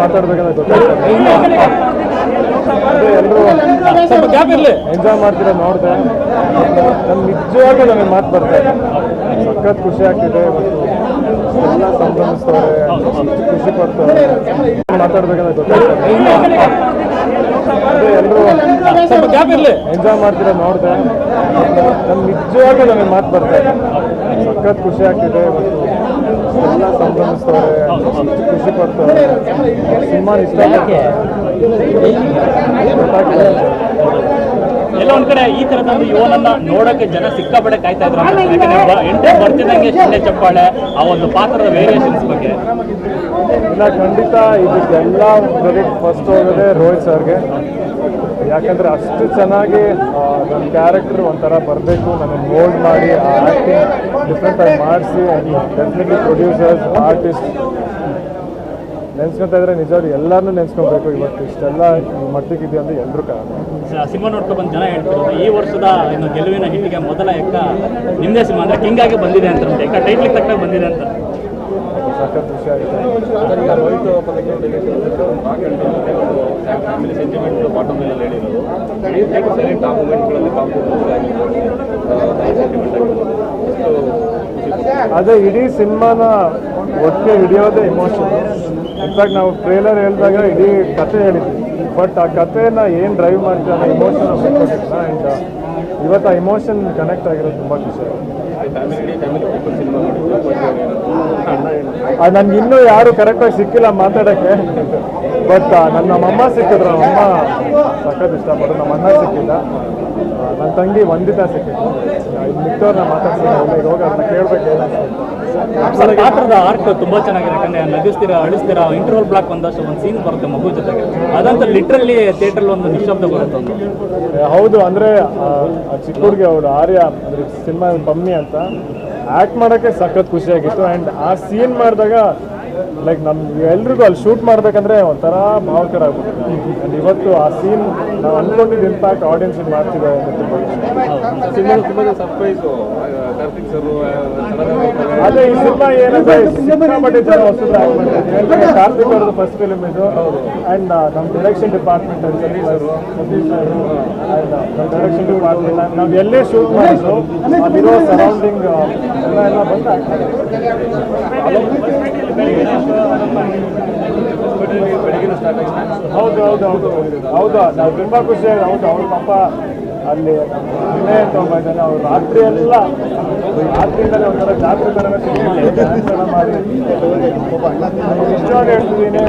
ಮಾತಾಡ್ಬೇಕಂದ್ರೆ ಗೊತ್ತಾಗ್ತದೆ. ಎಲ್ಲರೂ ಸ್ವಲ್ಪ ಗ್ಯಾಪ್ ಇರಲಿ. ಎಂಜಾಯ್ ಮಾಡ್ತೀರಾ ನೋಡಿದೆ. ನಮ್ಗೆ ನಿಜವಾಗ್ಲೂ ನಮಗೆ ಮಾತು ಬರ್ತಾ ಇದೆ. ಸಖತ್ ಖುಷಿ ಆಗ್ತಿದೆ ಮತ್ತು ಎಲ್ಲ ಸಂಭ್ರಮಿಸ್ತಾರೆ ಖುಷಿ ಪಡ್ತಾರೆ. ಮಾತಾಡ್ಬೇಕಂದ್ರೆ ಗೊತ್ತಾಗ್ತದೆ ಎಂಜಾಯ್ ಮಾಡ್ತೀರಾ ನೋಡಿದೆ. ನಮ್ಗೆ ನಿಜವಾಗ್ಲೂ ನಮಗೆ ಮಾತು ಬರ್ತಾ ಇದೆ. ಸಖತ್ ಖುಷಿ ಆಗ್ತಿದೆ ಮತ್ತು ಎಲ್ಲ ಸಂಭ್ರಮಿಸ್ತವ್ರೆ ಇಷ್ಟ ಎಲ್ಲ ಒಂದ್ ಕಡೆ ಈ ತರದ ಒಂದು ಯುವನನ್ನ ನೋಡಕ್ಕೆ ಜನ ಸಿಕ್ಕಾಪಡೆ ಕಾಯ್ತಾ ಇದ್ರು ಎಂಟ್ರಿ ಬರ್ತಿದ್ದಂಗೆ ಶಿಂದೆ ಚಪ್ಪಾಳೆ, ಆ ಒಂದು ಪಾತ್ರದ ವೇರಿಯೇಷನ್ಸ್ ಬಗ್ಗೆ. ಇಲ್ಲ, ಖಂಡಿತ ಇದಕ್ಕೆಲ್ಲ ಕ್ರೆಡಿಟ್ ಫಸ್ಟ್ ಹೋಗೋದೇ ರೋಹಿತ್ ಸರ್ಗೆ. ಯಾಕಂದ್ರೆ ಅಷ್ಟು ಚೆನ್ನಾಗಿ ನನ್ನ ಕ್ಯಾರೆಕ್ಟರ್ ಒಂಥರ ಬರಬೇಕು ನನಗೆ ಮೋಲ್ಡ್ ಮಾಡಿ, ಆ ಆ್ಯಕ್ಟಿಂಗ್ ಡಿಫ್ರೆಂಟಾಗಿ ಮಾಡಿಸಿ ಡೆಫಿನೆಟ್ಲಿ ಪ್ರೊಡ್ಯೂಸರ್ಸ್ ಆರ್ಟಿಸ್ಟ್ ನೆನ್ಸ್ಕೊತಾ ಇದ್ರೆ ನಿಜವಾಗಿ ಎಲ್ಲರನ್ನೂ ನೆನ್ಸ್ಕೊಬೇಕು ಇವತ್ತು ಇಷ್ಟೆಲ್ಲ ಮಟ್ಟಕ್ಕಿದೆ ಅಂತ ಎಲ್ಲರೂ ಕಾರಣ. ಸಿನಿಮಾ ನೋಡ್ಕೊಂಡು ಬಂದ ಜನ ಹೇಳ್ತಿರೋದು ಈ ವರ್ಷದ ಇನ್ನು ಗೆಲುವಿನ ಹಿಟ್ಟಿಗೆ ಮೊದಲ ಎಕ್ಕ ನಿಮ್ದೇ ಸಿನಿಮಾ ಅಂದ್ರೆ ಕಿಂಗ್ ಆಗಿ ಬಂದಿದೆ ಅಂತ ಟೈಟ್ಲಿ ಎಕ್ಕ ಟೈಟ್ಲಿಗೆ ತಕ್ಕ ಬಂದಿದೆ ಅಂತ. ಸಖತ್ ಖುಷಿ ಆಗಿದೆ ಅದೇ ಇಡೀ ಸಿನಿಮಾನ ಒಟ್ಟಿಗೆ ಹಿಡಿಯೋದೇ ಇಮೋಷನ್ ಇನ್ಫ್ಯಾಕ್ಟ್ ನಾವು ಟ್ರೇಲರ್ ಹೇಳಿದಾಗ ಇಡೀ ಕತೆ ಹೇಳಿದ್ವಿ. ಬಟ್ ಆ ಕಥೆನ ಏನು ಡ್ರೈವ್ ಮಾಡ್ತಾರೆ ಇಮೋಷನ್ ಆ್ಯಂಡ್ ಇವತ್ತು ಆ ಇಮೋಷನ್ ಕನೆಕ್ಟ್ ಆಗಿರೋದು ತುಂಬ ಖುಷಿ ಆಗಿದೆ ಫ್ಯಾಮಿಲಿ ಫ್ಯಾಮಿಲಿ ಪೀಪಲ್ ಸಿನಿಮಾ ಅದು ನನ್ಗೆ ಇನ್ನೂ ಯಾರು ಕರೆಕ್ಟಾಗಿ ಸಿಕ್ಕಿಲ್ಲ ಮಾತಾಡೋಕ್ಕೆ. ಬಟ್ ನನ್ನ ನಮ್ಮಮ್ಮ ಸಿಕ್ಕಿದ್ರು. ನಮ್ಮಮ್ಮ ಸಖತ್ ಇಷ್ಟಪಟ್ಟು ನಮ್ಮ ಅಣ್ಣ ಸಿಕ್ಕಿಲ್ಲ ನನ್ನ ತಂಗಿ ವಂದಿತಾ ಸಿಕ್ಕಿದ್ರು ಮಿಕ್ಕವ್ರನ್ನ ಮಾತಾಡ್ಸಿಲ್ಲ ಈಗ ಹೋಗಿ ಅದನ್ನ ಕೇಳಬೇಕು ಪಾತ್ರದ ಆರ್ಟ್ ತುಂಬಾ ಚೆನ್ನಾಗಿದೆ ಯಾಕಂದ್ರೆ ನಗಿಸ್ತೀರಾ ಅಳಿಸ್ತೀರಾ? ಇಂಟರ್ವಲ್ ಬ್ಲಾಕ್ ಒಂದಷ್ಟು ಒಂದು ಸೀನ್ ಬರುತ್ತೆ ಮಗು ಜೊತೆಗೆ. ಅದಂತ ಲಿಟ್ರಲಿ ಥಿಯೇಟರ್ ಒಂದು ನಿಶಬ್ದ ಬರುತ್ತೆ ಒಂದು. ಹೌದು ಅಂದ್ರೆ ಚಿಕ್ಕ ಹುಡುಗಿ ಅವಳು ಆರ್ಯ ಅಂದ್ರೆ ಸಿನಿಮಾ ಪಮ್ಮಿ ಅಂತ. ಆಕ್ಟ್ ಮಾಡೋಕ್ಕೆ ಸಖತ್ ಖುಷಿಯಾಗಿತ್ತು. ಆ್ಯಂಡ್ ಆ ಸೀನ್ ಮಾಡಿದಾಗ ಲೈಕ್ ನಮ್ ಎಲ್ರಿಗೂ ಅಲ್ಲಿ ಶೂಟ್ ಮಾಡ್ಬೇಕಂದ್ರೆ ಒಂಥರ ಭಾವಕರ ಆಗ್ಬಿಟ್ಟಿದೆ ಆ್ಯಂಡ್ ಇವತ್ತು ಆ ಸೀನ್ ನಾವು ಅನ್ಕೊಂಡಿದ್ದ ಇಂಪ್ಯಾಕ್ಟ್ ಆಡಿಯನ್ಸ್ ಮಾಡ್ತಿದ್ದಾರೆ ಸಿನಿಮಾ ಅದೇ ಫಸ್ಟ್ ಇದು. ಆ್ಯಂಡ್ ನಮ್ಮ ಡೈರೆಕ್ಷನ್ ಡಿಪಾರ್ಟ್ಮೆಂಟ್ ಅವರು ಡೈರೆಕ್ಷನ್ ಡಿಪಾರ್ಟ್ಮೆಂಟ್ ನಾವು ಎಲ್ಲೇ ಶೂಟ್ ಮಾಡಿದ್ರು ಸರೌಂಡಿಂಗ್ ಎಲ್ಲ ಎಲ್ಲ ಬಂದು ಹೌದು ಹೌದು ಹೌದು. ಹೌದು, ನಾವು ತುಂಬಾ ಖುಷಿ ಆಗಿದೆ ಹೌದು, ಅವ್ರ ಪಾಪ ಅಲ್ಲಿ ವಿನಯ ಒಬ್ಬ ಇದ್ದಾನೆ ಅವ್ರು ರಾತ್ರಿ ಎಲ್ಲ ರಾತ್ರಿಯಿಂದಲೇ ಒಂಥರ ಜಾತ್ರೆ ಥರನೇ ಮಾಡಿ. ಇಷ್ಟವಾಗಿ ಹೇಳ್ತಿದ್ದೀನಿ.